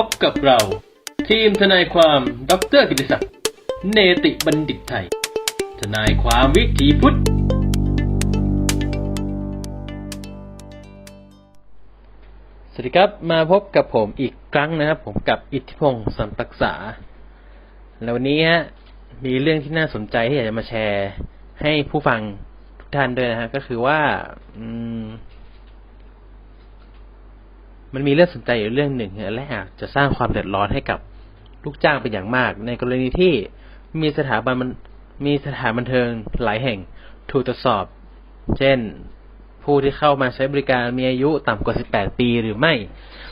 พบกับเรา ทีมทนายความดรกิติศักดิ์เนติบัณฑิตไทย ทนายความวิถีพุทธ สวัสดีครับมาพบกับผมอีกครั้งนะครับ ผมกับอิทธิพงศ์สันตักษา แล้ววันนี้ฮะมีเรื่องที่น่าสนใจที่อยากจะมาแชร์ ให้ผู้ฟังทุกท่านด้วยนะฮะก็คือว่า อืม มันมีเรื่องสนใจอยู่เรื่องหนึ่งและอาจจะสร้างความเดือดร้อนให้กับลูกจ้างเป็นอย่างมาก ในกรณีที่มีสถาบันมันมีสถานบันเทิงหลายแห่งถูกตรวจสอบ เช่น ผู้ที่เข้ามาใช้บริการมีอายุต่ำกว่า 18 ปีหรือไม่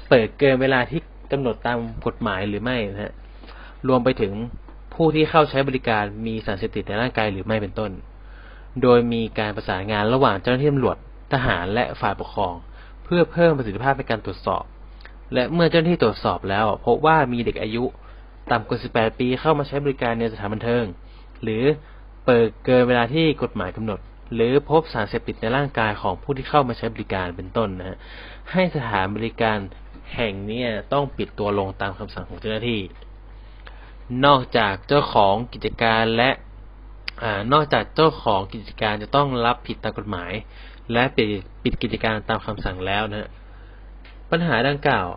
เปิดเกินเวลาที่กำหนดตามกฎหมายหรือไม่นะฮะรวมไปถึงผู้ที่เข้าใช้บริการมีสารเสพติดในร่างกายหรือไม่เป็นต้น โดยมีการประสานงานระหว่างเจ้าหน้าที่ตำรวจทหารและฝ่ายปกครอง เพื่อเพิ่มประสิทธิภาพในการตรวจสอบ และเมื่อเจ้าหน้าที่ตรวจสอบแล้วพบว่ามีเด็กอายุต่ำกว่า 18 ปีเข้ามาใช้บริการในสถานบันเทิง หรือเปิดเกินเวลาที่กฎหมายกำหนด หรือพบสารเสพติดในร่างกายของผู้ที่เข้ามาใช้บริการเป็นต้นนะฮะให้สถานบริการแห่งนี้ต้องปิดตัวลงตามคำสั่งของเจ้าหน้าที่ นอกจากเจ้าของกิจการและ อนอกจากเจ้าของกิจการจะต้องรับผิดตามกฎหมาย และปิดปิดกิจการตามคำสั่งแล้วนะฮะปัญหาดังกล่าว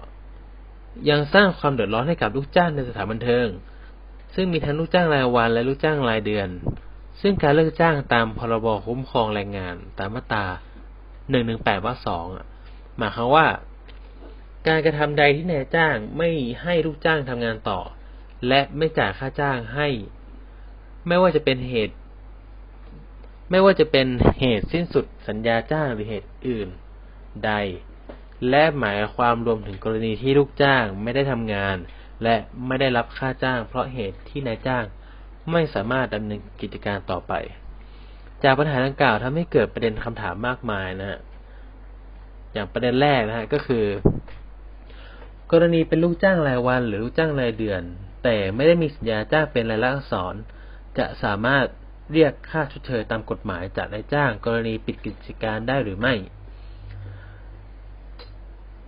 ยังสร้างความเดือดร้อนให้กับลูกจ้างในสถานบันเทิง ซึ่งมีทั้งลูกจ้างรายวันและลูกจ้างรายเดือน ซึ่งการเลิกจ้างตามพรบคุ้มครองแรงงานตามมาตรา118วรรคสองอะหมายความว่า การกระทำใดที่นายจ้างไม่ให้ลูกจ้างทำงานต่อ และไม่จ่ายค่าจ้างให้ ไม่ว่าจะเป็นเหตุ ไม่ว่าจะเป็นเหตุสิ้นสุดสัญญาจ้างหรือเหตุอื่น ใด และหมายความรวมถึงกรณีที่ลูกจ้างไม่ได้ทำงาน และไม่ได้รับค่าจ้าง เพราะเหตุที่นายจ้างไม่สามารถดำเนินกิจการต่อไป จากปัญหาดังกล่าวทำให้เกิดประเด็นคำถามมากมายนะฮะอย่างประเด็นแรกนะฮะก็คือ กรณีเป็นลูกจ้างรายวัน หรือลูกจ้างรายเดือน แต่ไม่ได้มีสัญญาจ้างเป็นรายลักษณ์อักษร จะสามารถเรียกค่าชดเชยตามกฎหมายจากนายจ้างกรณีปิดกิจการได้หรือไม่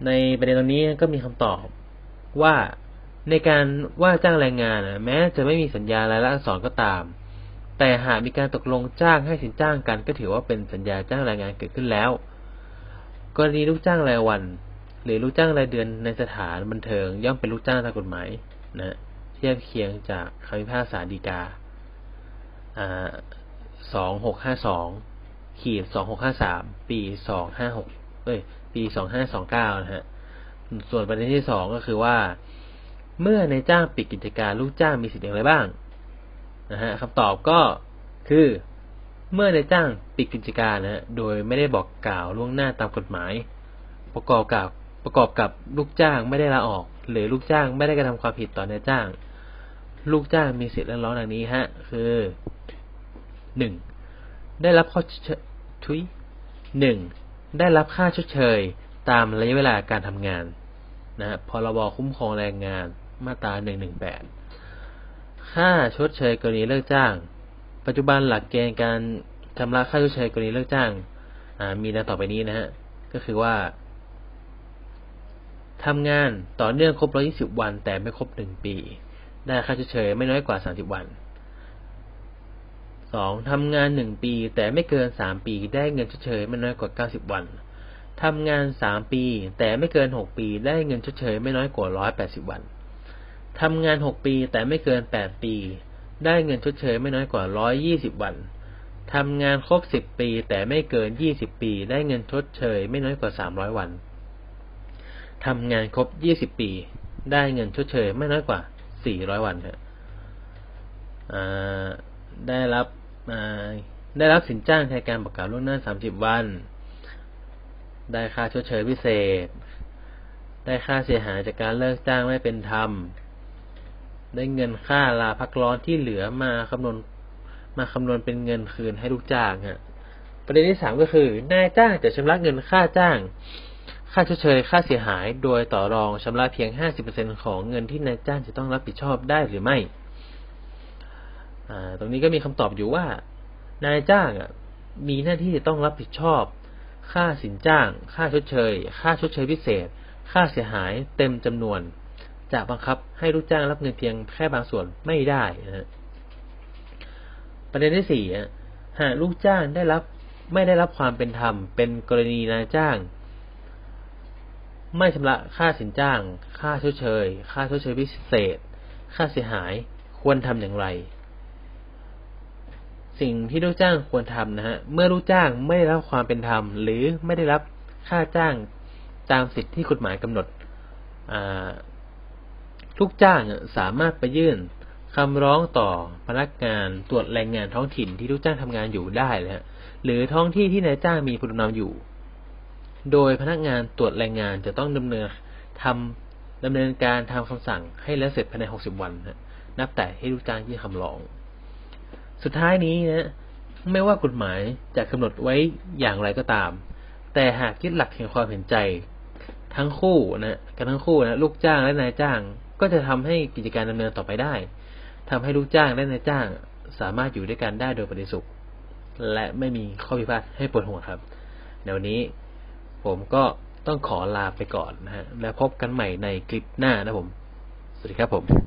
ในประเด็นตรงนี้ก็มีคำตอบว่าในการว่าจ้างแรงงานแม้จะไม่มีสัญญารายลักษณ์อักษรก็ตาม แต่หากมีการตกลงจ้างให้สินจ้างกัน ก็ถือว่าเป็นสัญญาจ้างแรงงานเกิดขึ้นแล้ว กรณีลูกจ้างรายวัน หรือลูกจ้างรายเดือนในสถานบันเทิงย่อมเป็นลูกจ้างตามกฎหมายนะเทียบเคียงจากคำพิพากษาฎีกา สองหกห้าสองขีดสองหกห้าสามปีสองห้าหกเอ้ย ปีสองห้าสองเก้านะฮะ ส่วนประเด็นที่สองก็คือว่า เมื่อนายจ้างปิดกิจการลูกจ้างมีสิทธิ์อย่างไรบ้างนะฮะคำตอบก็คือ เมื่อนายจ้างปิดกิจการนะฮะโดยไม่ได้บอกกล่าวล่วงหน้าตามกฎหมาย ประกอบกับประกอบกับลูกจ้างไม่ได้ลาออก หรือลูกจ้างไม่ได้กระทำความผิดต่อนายจ้าง ลูกจ้างมีสิทธิ์เรียกร้องดังนี้ฮะ คือหนึ่งได้รับข้อชดทุยหนึ่งได้รับค่าชดเชย ตามระยะเวลาการทำงานนะฮะพรบคุ้มครองแรงงานมาตราหนึ่งหนึ่งแปดค่าชดเชยกรณีเลิกจ้าง ปัจจุบันหลักเกณฑ์การชำระค่าชดเชยกรณีเลิกจ้างมีดังต่อไปนี้นะฮะ ก็คือว่าทำงานต่อเนื่องครบ 120 วันแต่ไม่ครบ 1 ปี ได้ค่าชดเชยไม่น้อยกว่า 30 วัน 2. ทำงาน 1 ปี แต่ไม่เกิน 3 ปี ได้เงินชดเชยไม่น้อยกว่า 90 วัน ทำงาน 3 ปี แต่ไม่เกิน 6 ปี ได้เงินชดเชยไม่น้อยกว่า 180 วัน ทำงาน 6 ปี แต่ไม่เกิน 8 ปี ได้เงินชดเชยไม่น้อยกว่า 120 วันทำงานครบ 10 ปี แต่ไม่เกิน 20 ปี ได้เงินชดเชย ไม่น้อยกว่า 300 วัน ทำงานครบ 20 ปี ได้เงินชดเชย ไม่น้อยกว่า 400วันครับได้รับได้รับสินจ้างแทนการประกาศล่วงหน้า30วัน ได้ค่าชดเชยพิเศษ ได้ค่าเสียหายจากการเลิกจ้างไม่เป็นธรรม ได้เงินค่าลาพักร้อนที่เหลือมาคำนวณมาคำนวณเป็นเงินคืนให้ลูกจ้างฮะประเด็นที่สามก็คือ นายจ้างจะชำระเงินค่าจ้าง ค่าชดเชยค่าเสียหายโดยต่อรองชำระเพียง 50%ของเงินที่นายจ้างจะต้องรับผิดชอบได้หรือไม่ ตรงนี้ก็มีคำตอบอยู่ว่า นายจ้างมีหน้าที่จะต้องรับผิดชอบ ค่าสินจ้าง ค่าชดเชย ค่าชดเชยพิเศษ ค่าเสียหายเต็มจำนวน จะบังคับให้ลูกจ้างรับเงินเพียงแค่บางส่วนไม่ได้นะประเด็นที่สี่หากลูกจ้างได้รับไม่ได้รับความเป็นธรรม เป็นกรณีนายจ้าง ไม่ชำระค่าสินจ้าง ค่าชดเชย ค่าชดเชยพิเศษ ค่าเสียหาย ควรทำอย่างไร สิ่งที่ลูกจ้างควรทำนะฮะ เมื่อลูกจ้างไม่ได้รับความเป็นธรรม หรือไม่ได้รับค่าจ้างตามสิทธิที่กฎหมายกำหนดลูกจ้างสามารถไปยื่นคำร้องต่อพนักงานตรวจแรงงานท้องถิ่นที่ลูกจ้างทำงานอยู่ได้เลยฮะ หรือท้องที่ที่นายจ้างมีผู้ดำเนินอยู่ โดยพนักงานตรวจแรงงานจะต้องดำเนินทำดำเนินการทำคำสั่งให้แล้วเสร็จภายใน 60 วันนะนับแต่ให้ลูกจ้างยื่นคำร้อง สุดท้ายนี้นะไม่ว่ากฎหมายจะกำหนดไว้อย่างไรก็ตาม แต่หากยึดหลักแห่งความเห็นใจ ทั้งคู่นะกันทั้งคู่นะลูกจ้างและนายจ้าง ก็จะทำให้กิจการดำเนินต่อไปได้ทำให้ลูกจ้างและนายจ้าง สามารถอยู่ด้วยกันได้โดยปฏิสุข และไม่มีข้อพิพาทให้ปวดหัวครับในวันนี้ ผมก็ต้องขอลาไปก่อนนะฮะ แล้วพบกันใหม่ในคลิปหน้านะผม สวัสดีครับผม